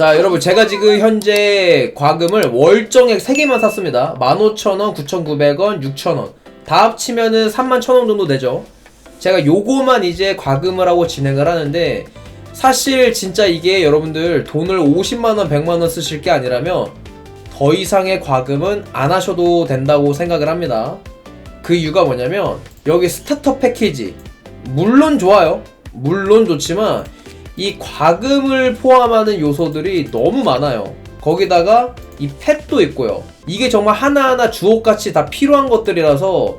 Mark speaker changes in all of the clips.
Speaker 1: 자 여러분 제가 지금 현재 과금을 월정액 3개만 샀습니다. 15,000원, 9,900원, 6,000원. 다 합치면은 31,000원 정도 되죠. 제가 요거만 이제 과금을 하고 진행을 하는데 사실 진짜 이게 여러분들 돈을 50만원, 100만원 쓰실 게 아니라면 더 이상의 과금은 안 하셔도 된다고 생각을 합니다. 그 이유가 뭐냐면 여기 스타터 패키지. 물론 좋아요. 물론 좋지만 이 과금을 포함하는 요소들이 너무 많아요. 거기다가 이 펫도 있고요. 이게 정말 하나하나 주옥같이 다 필요한 것들이라서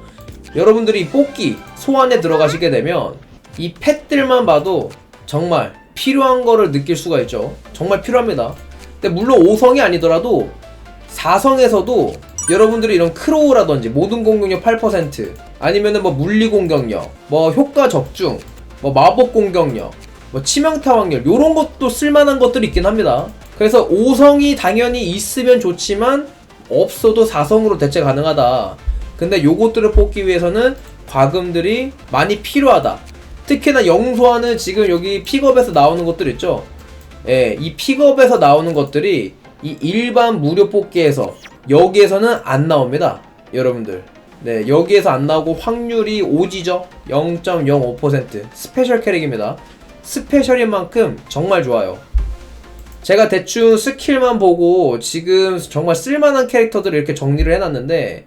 Speaker 1: 여러분들이 뽑기 소환에 들어가시게 되면 이 펫들만 봐도 정말 필요한 거를 느낄 수가 있죠. 정말 필요합니다. 근데 물론 5성이 아니더라도 4성에서도 여러분들이 이런 크로우라든지 모든 공격력 8% 아니면은 뭐 물리 공격력, 뭐 효과 적중, 뭐 마법 공격력, 뭐 치명타 확률 요런 것도 쓸만한 것들이 있긴 합니다. 그래서 5성이 당연히 있으면 좋지만 없어도 4성으로 대체 가능하다. 근데 요것들을 뽑기 위해서는 과금들이 많이 필요하다. 특히나 영소하는 지금 여기 픽업에서 나오는 것들 있죠. 예, 이 픽업에서 나오는 것들이 이 일반 무료 뽑기에서 여기에서는 안 나옵니다. 여러분들. 네, 여기에서 안 나오고 확률이 오지죠. 0.05% 스페셜 캐릭입니다. 스페셜인 만큼 정말 좋아요. 제가 대충 스킬만 보고 지금 정말 쓸만한 캐릭터들을 이렇게 정리를 해놨는데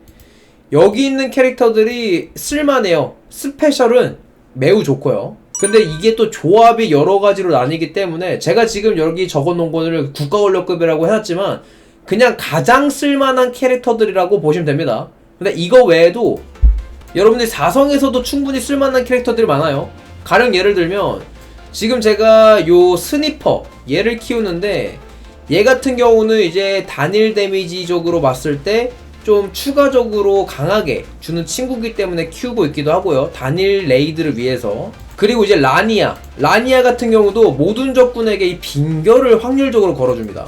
Speaker 1: 여기 있는 캐릭터들이 쓸만해요. 스페셜은 매우 좋고요. 근데 이게 또 조합이 여러 가지로 나뉘기 때문에 제가 지금 여기 적어놓은 거를 국가원료급이라고 해놨지만 그냥 가장 쓸만한 캐릭터들이라고 보시면 됩니다. 근데 이거 외에도 여러분들 4성에서도 충분히 쓸만한 캐릭터들이 많아요. 가령 예를 들면 지금 제가 요 스니퍼 얘를 키우는데 얘 같은 경우는 이제 단일 데미지적으로 봤을 때 좀 추가적으로 강하게 주는 친구기 때문에 키우고 있기도 하고요. 단일 레이드를 위해서. 그리고 이제 라니아. 라니아 같은 경우도 모든 적군에게 이 빙결을 확률적으로 걸어줍니다.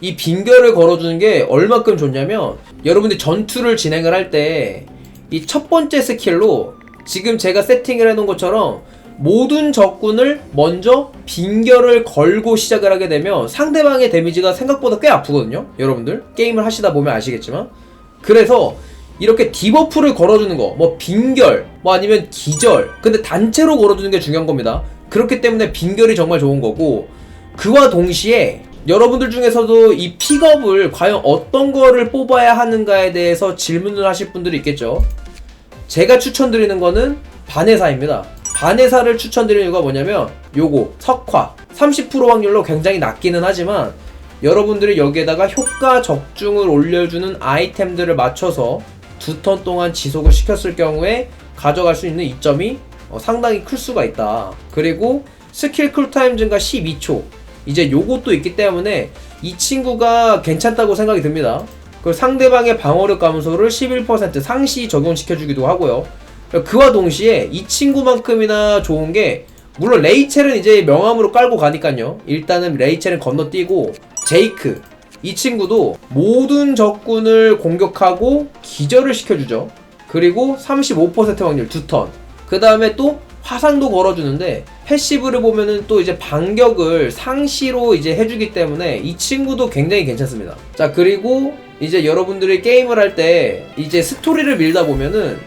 Speaker 1: 이 빙결을 걸어주는 게 얼마큼 좋냐면 여러분들이 전투를 진행을 할 때 이 첫 번째 스킬로 지금 제가 세팅을 해놓은 것처럼 모든 적군을 먼저 빙결을 걸고 시작을 하게 되면 상대방의 데미지가 생각보다 꽤 아프거든요. 여러분들 게임을 하시다 보면 아시겠지만 그래서 이렇게 디버프를 걸어주는 거, 뭐 빙결, 뭐 아니면 기절, 근데 단체로 걸어주는 게 중요한 겁니다. 그렇기 때문에 빙결이 정말 좋은 거고 그와 동시에 여러분들 중에서도 이 픽업을 과연 어떤 거를 뽑아야 하는가에 대해서 질문을 하실 분들이 있겠죠. 제가 추천드리는 거는 반해사입니다. 반해사를 추천드리는 이유가 뭐냐면 요거 석화 30% 확률로 굉장히 낮기는 하지만 여러분들이 여기에다가 효과 적중을 올려주는 아이템들을 맞춰서 두 턴 동안 지속을 시켰을 경우에 가져갈 수 있는 이점이 어, 상당히 클 수가 있다. 그리고 스킬 쿨타임 증가 12초 이제 요것도 있기 때문에 이 친구가 괜찮다고 생각이 듭니다. 그 상대방의 방어력 감소를 11% 상시 적용시켜주기도 하고요. 그와 동시에 이 친구만큼이나 좋은 게 물론 레이첼은 이제 명함으로 깔고 가니까요. 일단은 레이첼은 건너뛰고 제이크 이 친구도 모든 적군을 공격하고 기절을 시켜주죠. 그리고 35% 확률 두 턴. 그 다음에 또 화상도 걸어주는데 패시브를 보면은 또 이제 반격을 상시로 이제 해주기 때문에 이 친구도 굉장히 괜찮습니다. 자 그리고 이제 여러분들이 게임을 할 때 이제 스토리를 밀다 보면은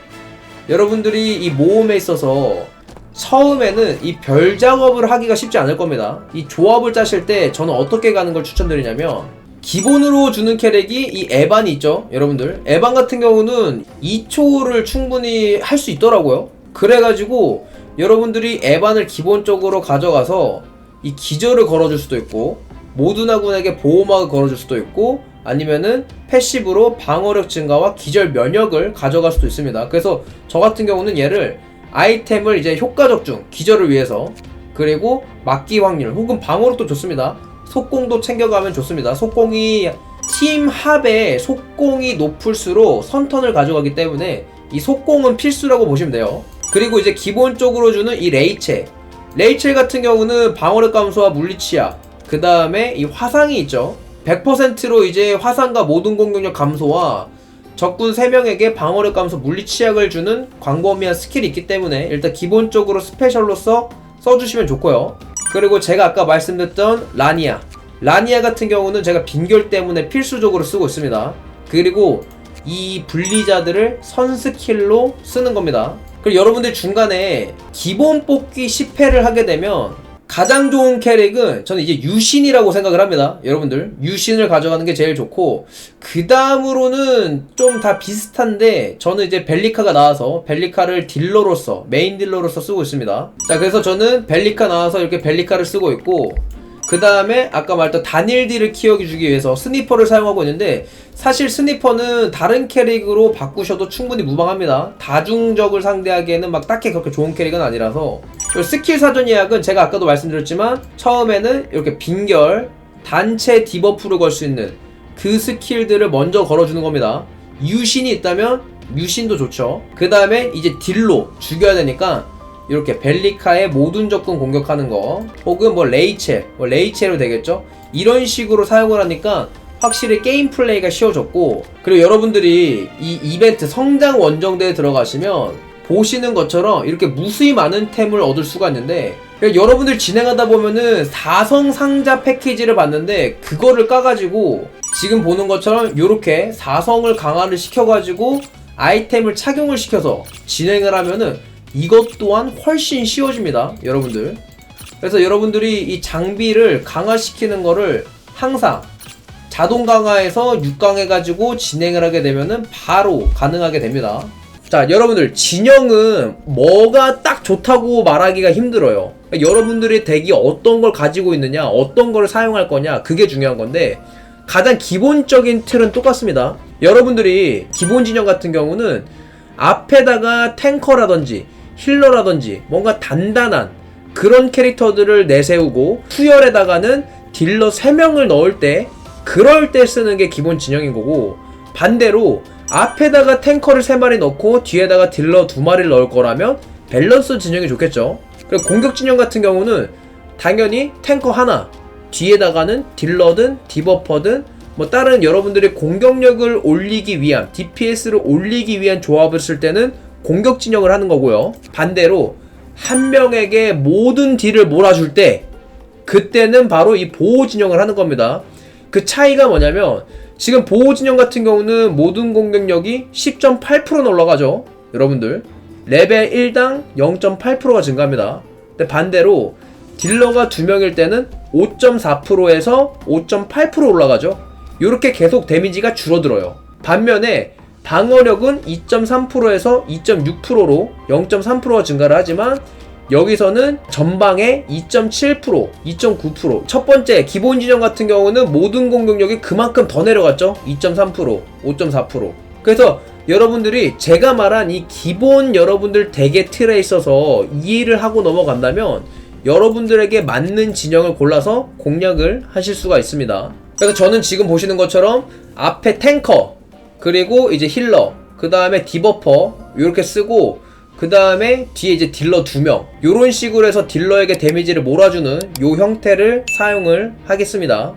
Speaker 1: 여러분들이 이 모험에 있어서 처음에는 이 별 작업을 하기가 쉽지 않을 겁니다. 이 조합을 짜실 때 저는 어떻게 가는 걸 추천드리냐면 기본으로 주는 캐릭이 이 에반이 있죠, 여러분들. 에반 같은 경우는 2초를 충분히 할 수 있더라고요. 그래가지고 여러분들이 에반을 기본적으로 가져가서 이 기절을 걸어줄 수도 있고 모두나 군에게 보호막을 걸어줄 수도 있고 아니면은 패시브로 방어력 증가와 기절 면역을 가져갈 수도 있습니다. 그래서 저 같은 경우는 얘를 아이템을 이제 효과적 중 기절을 위해서 그리고 막기 확률 혹은 방어력도 좋습니다. 속공도 챙겨가면 좋습니다. 속공이 팀 합의 속공이 높을수록 선턴을 가져가기 때문에 이 속공은 필수라고 보시면 돼요. 그리고 이제 기본적으로 주는 이 레이첼. 레이첼 같은 경우는 방어력 감소와 물리치약, 그 다음에 이 화상이 있죠. 100%로 이제 화상과 모든 공격력 감소와 적군 3명에게 방어력 감소 물리 치약을 주는 광범위한 스킬이 있기 때문에 일단 기본적으로 스페셜로서 써주시면 좋고요. 그리고 제가 아까 말씀드렸던 라니아. 라니아 같은 경우는 제가 빈결 때문에 필수적으로 쓰고 있습니다. 그리고 이 분리자들을 선스킬로 쓰는 겁니다. 그리고 여러분들 중간에 기본 뽑기 10회를 하게 되면 가장 좋은 캐릭은 저는 이제 유신이라고 생각을 합니다. 여러분들 유신을 가져가는 게 제일 좋고 그 다음으로는 좀 다 비슷한데 저는 이제 벨리카가 나와서 벨리카를 딜러로서 메인 딜러로서 쓰고 있습니다. 자 그래서 저는 벨리카 나와서 이렇게 벨리카를 쓰고 있고 그 다음에 아까 말했던 다닐디를 키워주기 위해서 스니퍼를 사용하고 있는데 사실 스니퍼는 다른 캐릭으로 바꾸셔도 충분히 무방합니다. 다중적을 상대하기에는 막 딱히 그렇게 좋은 캐릭은 아니라서 스킬 사전 예약은 제가 아까도 말씀드렸지만 처음에는 이렇게 빈결 단체 디버프를 걸수 있는 그 스킬들을 먼저 걸어주는 겁니다. 유신이 있다면 유신도 좋죠. 그 다음에 이제 딜로 죽여야 되니까 이렇게 벨리카의 모든 적군 공격하는 거 혹은 뭐 레이첼 뭐 레이첼로 되겠죠 이런 식으로 사용을 하니까 확실히 게임 플레이가 쉬워졌고 그리고 여러분들이 이 이벤트 성장 원정대에 들어가시면 보시는 것처럼 이렇게 무수히 많은 템을 얻을 수가 있는데 그러니까 여러분들 진행하다 보면은 사성 상자 패키지를 봤는데 그거를 까가지고 지금 보는 것처럼 이렇게 사성을 강화를 시켜가지고 아이템을 착용을 시켜서 진행을 하면은 이것 또한 훨씬 쉬워집니다 여러분들. 그래서 여러분들이 이 장비를 강화시키는 거를 항상 자동 강화해서 6강 해가지고 진행을 하게 되면은 바로 가능하게 됩니다 자 여러분들 진영은 뭐가 딱 좋다고 말하기가 힘들어요. 여러분들의 덱이 어떤 걸 가지고 있느냐 어떤 걸 사용할 거냐 그게 중요한 건데 가장 기본적인 틀은 똑같습니다. 여러분들이 기본 진영 같은 경우는 앞에다가 탱커라든지 힐러라든지 뭔가 단단한 그런 캐릭터들을 내세우고 투열에다가는 딜러 3명을 넣을 때 그럴 때 쓰는 게 기본 진영인 거고 반대로 앞에다가 탱커를 3마리 넣고 뒤에다가 딜러 2마리를 넣을 거라면 밸런스 진영이 좋겠죠 그리고 공격 진영 같은 경우는 당연히 탱커 하나 뒤에다가는 딜러든 디버퍼든 뭐 다른 여러분들의 공격력을 올리기 위한 DPS를 올리기 위한 조합을 쓸 때는 공격 진영을 하는 거고요. 반대로 한 명에게 모든 딜을 몰아줄 때 그때는 바로 이 보호 진영을 하는 겁니다. 그 차이가 뭐냐면 지금 보호 진영 같은 경우는 모든 공격력이 10.8%는 올라가죠. 여러분들 레벨 1당 0.8%가 증가합니다. 근데 반대로 딜러가 두 명일 때는 5.4%에서 5.8% 올라가죠. 이렇게 계속 데미지가 줄어들어요. 반면에 방어력은 2.3%에서 2.6%로 0.3%가 증가를 하지만 여기서는 전방에 2.7%, 2.9%. 첫 번째 기본 진영 같은 경우는 모든 공격력이 그만큼 더 내려갔죠. 2.3%, 5.4%. 그래서 여러분들이 제가 말한 이 기본 여러분들 덱의 틀에 있어서 이해를 하고 넘어간다면 여러분들에게 맞는 진영을 골라서 공략을 하실 수가 있습니다. 그래서 저는 지금 보시는 것처럼 앞에 탱커, 그리고 이제 힐러, 그 다음에 디버퍼 이렇게 쓰고 그 다음에 뒤에 이제 딜러 두명 이런 식으로 해서 딜러에게 데미지를 몰아주는 요 형태를 사용을 하겠습니다.